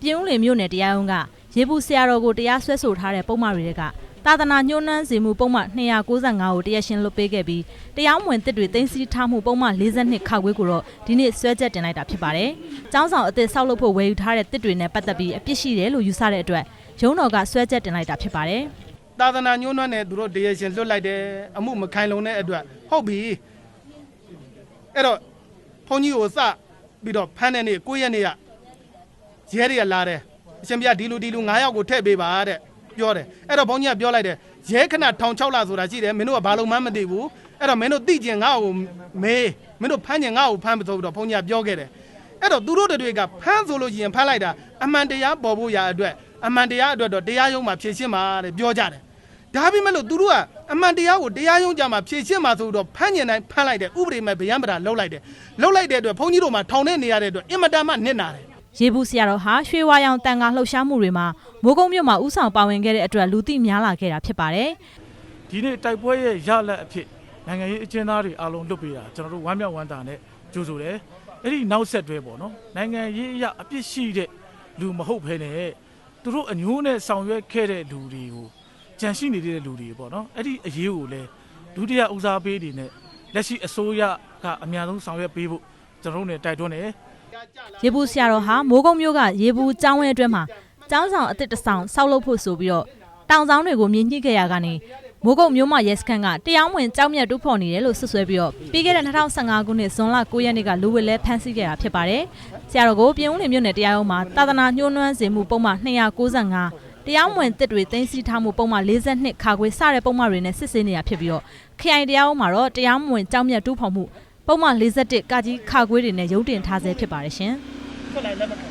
ပြည်ဦးလင်မြို့နယ်တရားရုံးကရေဘူးဆရာတော်ကိုတရားစွဲဆိုထားတဲ့ပုံမှန်တွေကသာသနာညှိုးနှမ်းစေမှုပုံမှန်295ကိုတရားရှင်လွတ်ပေးခဲ့ပြီးတရားမဝင်တစ်တွေတင်စီထားမှုပုံမှန်42ခါခွေးကိုတော့ဒီနေ့စွဲချက်တင်လိုက်တာဖြစ်ပါတယ်။ကျောင်းဆောင်အသစ်ဆောက်လုပ်ဖို့ဝယ်ယူထားတဲ့တစ်တွေနဲ့ပတ်သက်ပြီးအပြစ်ရှိတယ်လို့ယူဆတဲ့အတွက်ရုံးတော်ကစွဲချက်တင်လိုက်တာဖြစ်ပါတယ်။သာသနာညှိုးနှွမ်းနဲ့သူတို့တရားရှင်လွတ်လိုက်တယ်အမှုမခိုင်လုံတဲ့အတွက်ဟုတ်ပြီအဲ့တော့ဘုန်းကြီးကိုစပြီးတော့ဖမ်းတဲ့နေ့9ရက်နေ့က ရဲတွေကလာတယ်အရှင်ဘုရားဒီလူဒီလူ9ယောက်ကိုထည့်ပေးပါတဲ့ပြောတယ်အဲ့တော့ဘုန်းကြီးကပြောလိုက်တယ်ရဲခဏထောင်6လဆိုတာရှိတယ်မင်းတို့ကဘာလို့မှမသိဘူးအဲ့တော့မင်းတို့သိကျင်ငါ့ကိုမေးမင်းတို့ဖမ်းကျင်ငါ့ကိုဖမ်းမဆိုပြီးတော့ဘုန်းကြီးကပြောခဲ့တယ်အဲ့တော့သူတို့တွေကဖမ်းဆိုလို့ရှိရင်ဖမ်းလိုက်တာအမှန်တရားပေါ်ဖို့ရာအတွက်အမှန်တရားအတွက်တော့တရားရုံးမှာဖြေရှင်းပါတဲ့ပြောကြတယ်ဒါပေမဲ့လို့သူတို့ကအမှန်တရားကိုတရားရုံးကြမှာဖြေရှင်းမှာဆိုတော့ဖမ်းညင်တိုင်းဖမ်းလိုက်တယ်ဥပဒေမဲ့ဗျံပရာလှုပ်လိုက်တယ်လှုပ်လိုက်တဲ့အတွက်ဘုန်းကြီးတို့မှာထောင်ထဲနေရတဲ့အတွက်အင်မတန်မှနစ်နာတယ် ရေဘူးဆရာတော်ဟာရွှေဝါရောင်တန်ခါလှုပ်ရှားမှုတွေမှာမိုးကုံမြို့မှာဥဆောင်ပါဝင်ခဲ့တဲ့အတွက်လူသိများလာခဲ့တာဖြစ်ပါတယ်ဒီနေ့တိုက်ပွဲရဲ့ရလဒ်အဖြစ်နိုင်ငံရေးအကျဉ်းသားတွေအားလုံးလွတ်ပေးတာကျွန်တော်တို့ဝမ်းမြောက်ဝမ်းသာနဲ့ကြိုဆိုတယ်အဲ့ဒီနောက်ဆက်တွဲပေါ့နော်နိုင်ငံရေးအရအပြစ်ရှိတဲ့လူမဟုတ်ဘဲနဲ့သူတို့အညိုးနဲ့ဆောင်ရွက်ခဲ့တဲ့လူတွေကိုကြံရှိနေတဲ့လူတွေပေါ့နော်အဲ့ဒီအရေးကိုလည်းဒုတိယဦးစားပေးနေနဲ့လက်ရှိအစိုးရကအများဆုံးဆောင်ရွက်ပေးဖို့ကျွန်တော်တို့ ਨੇ တိုက်တွန်းတယ် ရေဘူးဆရာတော်ဟာမိုးကုံမြို့ကရေဘူးကျောင်းဝဲအတွင်းမှာကျောင်းဆောင်အသစ်တစ်ဆောင်ဆောက်လုပ်ဖို့ဆိုပြီးတော့တောင်ဆောင်တွေကိုမြင်ညှိခဲ့ရကနေမိုးကုံမြို့မှာရဲစခန်းကတရားမဝင်ကြောက်မြတ်တူးဖော်နေတယ်လို့ဆွဆွဲပြီးတော့ပြီးခဲ့တဲ့2015ခုနှစ်ဇွန်လ9ရက်နေ့ကလူဝက်လဲဖမ်းဆီးခဲ့တာဖြစ်ပါတယ်ဆရာတော်ကိုပြင်ဦးလင်မြို့နယ်တရားရုံးမှာသာသနာညှိုးနှွမ်းစေမှုပုံမှန်295တရားမဝင်တစ်တွေတင်စီထားမှုပုံမှန်42ခါခွေစတဲ့ပုံမှန်တွေနဲ့စစ်ဆေးနေတာဖြစ်ပြီးတော့ခရိုင်တရားရုံးမှာတော့တရားမဝင်ကြောက်မြတ်တူးဖော်မှု ပုံမှန်41ကကြီးခါခွေတွေနဲ့ရုံးတင်ထားဆဲဖြစ်ပါတယ်ရှင်ထွက်လိုက်လက်မခံ